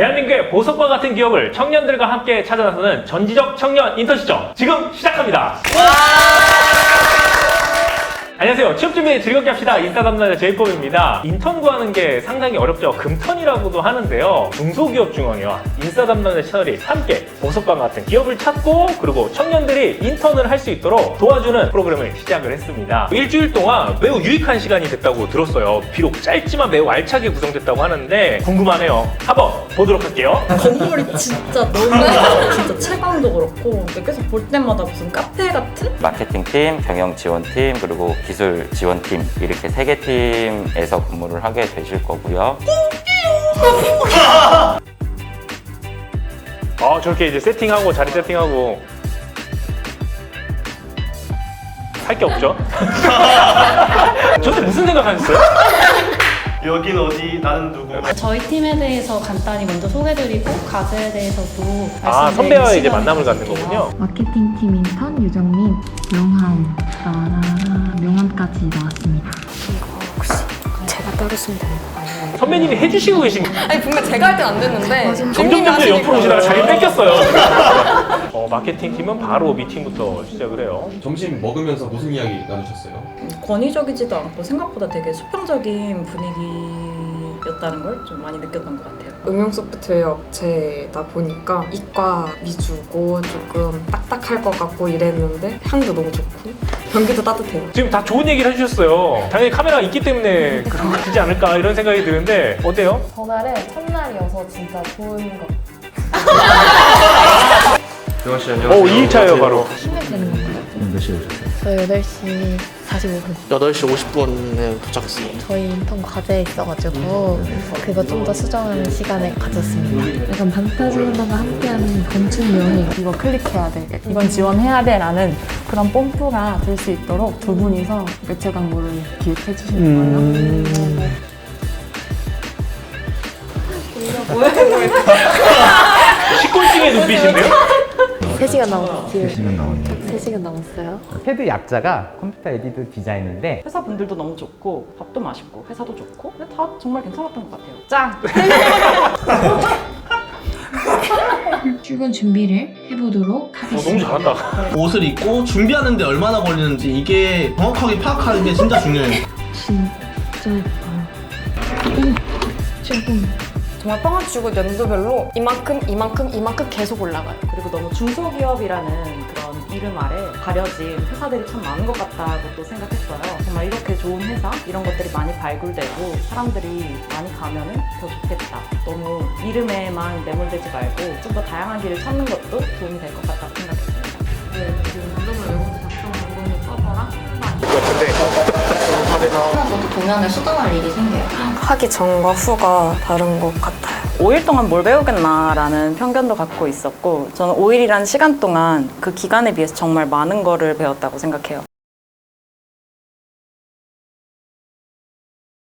대한민국의 보석과 같은 기업을 청년들과 함께 찾아 나서는 전지적 청년 인턴 시점 지금 시작합니다. 안녕하세요. 취업 준비 즐겁게 합시다. 인싸 담당자 제이콥입니다. 인턴 구하는 게 상당히 어렵죠. 금턴이라고도 하는데요. 중소기업 중앙회와 인싸 담당자 채널이 함께 보석과 같은 기업을 찾고 그리고 청년들이 인턴을 할 수 있도록 도와주는 프로그램을 시작을 했습니다. 일주일 동안 매우 유익한 시간이 됐다고 들었어요. 비록 짧지만 매우 알차게 구성됐다고 하는데 궁금하네요. 한번 보도록 할게요. 건물이 진짜 너무 진짜 채광도 그렇고 계속 볼 때마다 무슨 카페 같은? 마케팅팀, 경영지원팀, 그리고 기술 지원팀 이렇게 세 개 팀에서 근무를 하게 되실 거고요. 아 저렇게 이제 세팅하고 자리 세팅하고 할 게 없죠? 저때 무슨 생각하셨어요? 여긴 어디 나는 누구 저희 팀에 대해서 간단히 먼저 소개드리고 가즈에 대해서도 아 말씀드리는 선배와 이제 만남을 갖는. 거군요. 마케팅 팀 인턴 유정민 명함 나라 명함까지 나왔습니다. 제가 따로 쓰면 되는 거 아니에요? 선배님이 해주시고 계신 아니 분명 제가 할 땐 안 됐는데 점점 점점 옆으로 오시다가 자리 뺏겼어요. 어, 마케팅 팀은 바로 미팅부터 시작을 해요. 점심 먹으면서 무슨 이야기 나누셨어요? 권위적이지도 않고 생각보다 되게 수평적인 분위기였다는 걸 좀 많이 느꼈던 것 같아요. 응용 소프트웨어 업체다 보니까 이과 위주고 조금 딱딱할 것 같고 이랬는데 향도 너무 좋고 변기도 따뜻해요. 지금 다 좋은 얘기를 해주셨어요. 당연히 카메라가 있기 때문에 그런 거지 않을까 이런 생각이 드는데 어때요? 전날은 첫날이어서 진짜 좋은 것 대화 씨오 안녕하세요. 2일차예요 바로. 몇 시에 오셨어요? 저 8시 45분 8시 50분에 도착했습니다 저희 인턴 과제 있어가지고 그거 좀 더 수정하는 시간을 가졌습니다 약간 방타지원단과 함께하는 건축 여행 이거 클릭해야 돼. 이건 지원해야 돼. 라는 그런 뽐뿌가 들수 있도록 두 분이서 매체 광고를 기획해 주시는 거예요. 식곤증의 눈빛인데요? 3시간 남았어요 3시간 남았어요 패드 약자가 컴퓨터 에디드 디자인인데 회사 분들도 너무 좋고 밥도 맛있고 회사도 좋고 근데 다 정말 괜찮았던 것 같아요. 짱! 출근 준비를 해보도록 어, 하겠습니다. 너무 잘한다. 옷을 입고 준비하는데 얼마나 걸리는지 이게 정확하게 파악하는 게 진짜 중요해요 진짜 예뻐요. 오, 조금 정말 뻥을 주고 연도별로 이만큼 이만큼 이만큼 계속 올라가요. 그리고 너무 중소기업이라는 그런 이름 아래 가려진 회사들이 참 많은 것 같다고 또 생각했어요. 정말 이렇게 좋은 회사 이런 것들이 많이 발굴되고 사람들이 많이 가면은 더 좋겠다. 너무 이름에만 매몰되지 말고 좀 더 다양한 길을 찾는 것도 도움이 될 것 같다고 생각했습니다. 동양에 수정할 일이 생겨요. 하기 전과 후가 다른 것 같아요. 5일 동안 뭘 배우겠나라는 편견도 갖고 있었고 저는 5일이라는 시간 동안 그 기간에 비해서 정말 많은 거를 배웠다고 생각해요.